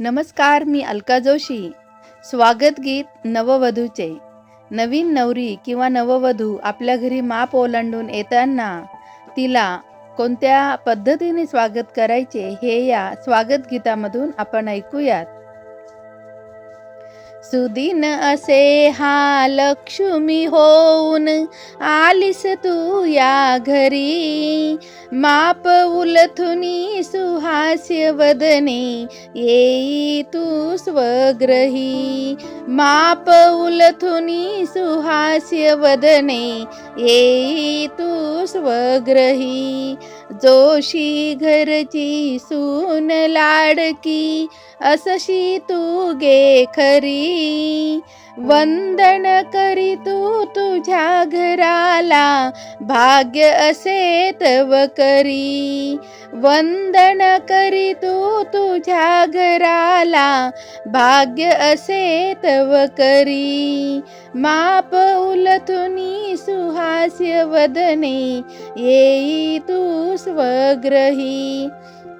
नमस्कार मी अलका जोशी. स्वागत गीत नववधूचे. नवीन नवरी किंवा नववधू आपल्या घरी माप ओलांडून येताना तिला कोणत्या पद्धतीने स्वागत करायचे हे या स्वागत गीतामधून आपण ऐकूयात. सुदिन असे हा लक्ष्मी होऊन आलीस तू या घरी. माप उलथुनी सुहास्य वदने येई तू स्वग्रही. माप उलथुनी सुहास्य वदने येई तू स्वग्रही. जोशी घरची सून लाडकी असशी तू गे खरी. वंदन करी तू तुझ्या घराला भाग्य असे तव करी. वंदन करी तू तुझ्या घराला भाग्य असे तव करी. माप उलथुनी हास्य वदने येई तू स्वग्रही।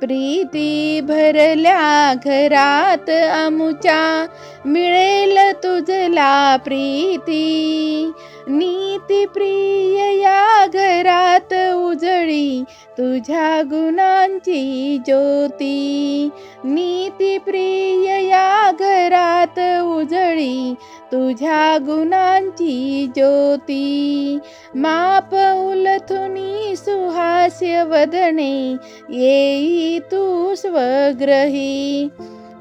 प्रीती भरल्या घरात अमुच्या मिळेल तुझला प्रीती। नीती प्रिय या घरात उजळी तुझ्या गुणांची ज्योती. नीती प्रिय या घरात उजळी तुझ्या गुणांची ज्योती. माप उलथुनी सुहास्य वदने येई तू स्वग्रही.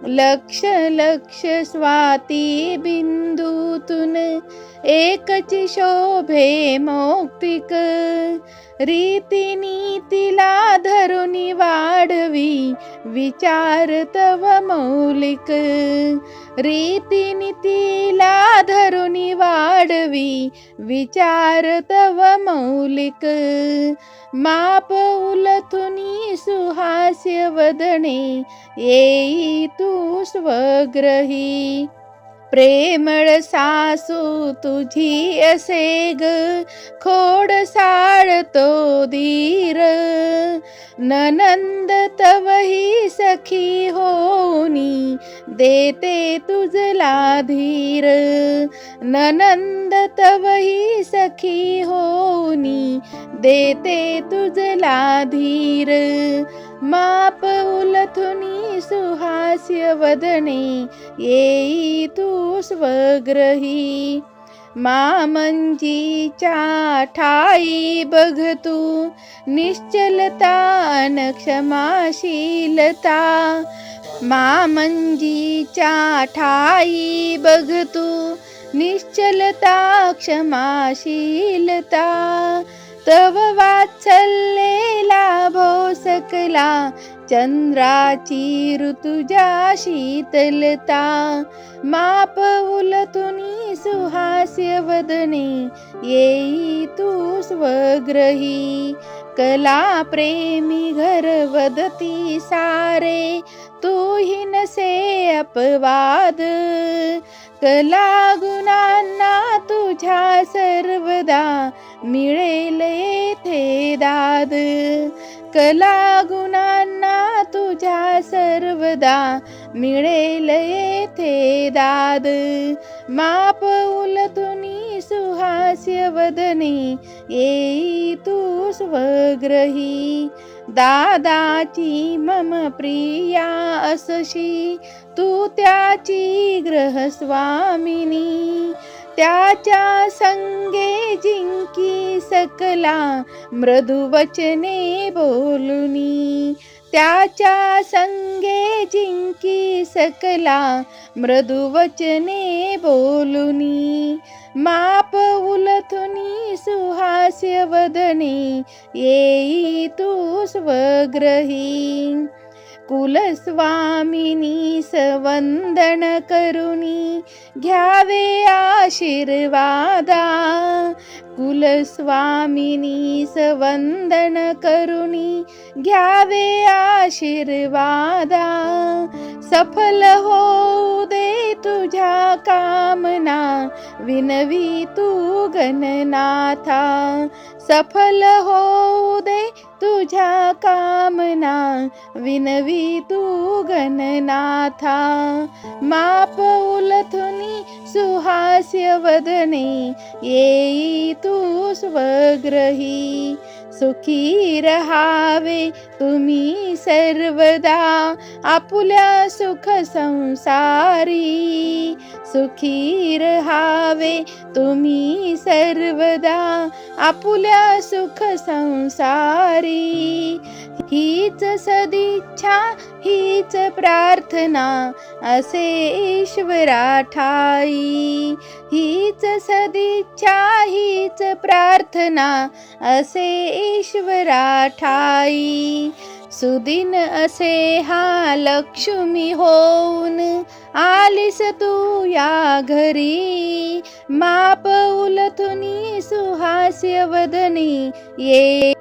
लक्ष लक्ष स्वाती बिंदूतून एकची शोभे मौक्तिक रीतिनीतीला धरुनी वाढवी विचार तव मौलिक. रीतिनीतीला धरुनी वाढवी विचार तव मौलिक. माप उलथुनी सुहास्य वदने येई तू स्वग्रही. प्रेमळ सासू तुझी असे ग खोड साळतो धीर ननंद तवही सखी होनी देते तुझला धीर ननंद तवही सखी होनी देते तुझला धीर माप उलथुनी सुहास्य वदने येई तू स्वग्रही मामंजीच्या ठाई बघ तू निश्चलता न क्षमाशीलता. मामंजीच्या ठाई बघ तू निश्चलता क्षमाशीलता. तव वात्सल्ये लाभो सकला चंद्राची ऋतुजा शीतलता माप उलतुनी सुहास्य वदने येई तू स्वग्रही कला प्रेमी घर वदती सारे तू ही नसे अपवाद. कला गुणांना तुझ्या सर्वदा मिळेल येथे दाद. कला गुणांना तुझ्या सर्वदा मिळेल येथे दाद. माप उलतुनी सुहास्य वदने येई तू स्वग्रही. दादाची मम प्रिया असशी तू त्याची ग्रहस्वामिनी त्याच्या संगे जिंकी सकला मृदुवचने बोलुनी त्याच्या संगे जिंकी सकला मृदुवचने बोलुनी माप उलथुनी सुहास्य वदने येई तू स्वग्रही. कुलस्वामिनी सवंदन करुणी घ्यावे आशीर्वादा। कुलस्वामिनी सवंदन करुणी घ्यावे आशीर्वादा। सफल हो दे तुझ्या कामना विनवी तू गणनाथा। सफल होऊ दे तुझ्या कामना विनवी तू गणनाथा माप उलथुनी सुहास्य वदने येई तू स्वग्रही. सुखी रहावे तुम्ही सर्वदा आपुल्या सुख संसारी. सुखी रहावे तुम्ही सर्वदा आपुल्या सुख संसारी. हीच सदिच्छा हीच प्रार्थना असे ईश्वरा ठाई हीच सदिच्छा हीच प्रार्थना असे ईश्वरा ठाई सुदिन असे हा लक्ष्मी होऊन आलीस तू या घरी. माप उलथुनी सुहास्य वदनी ये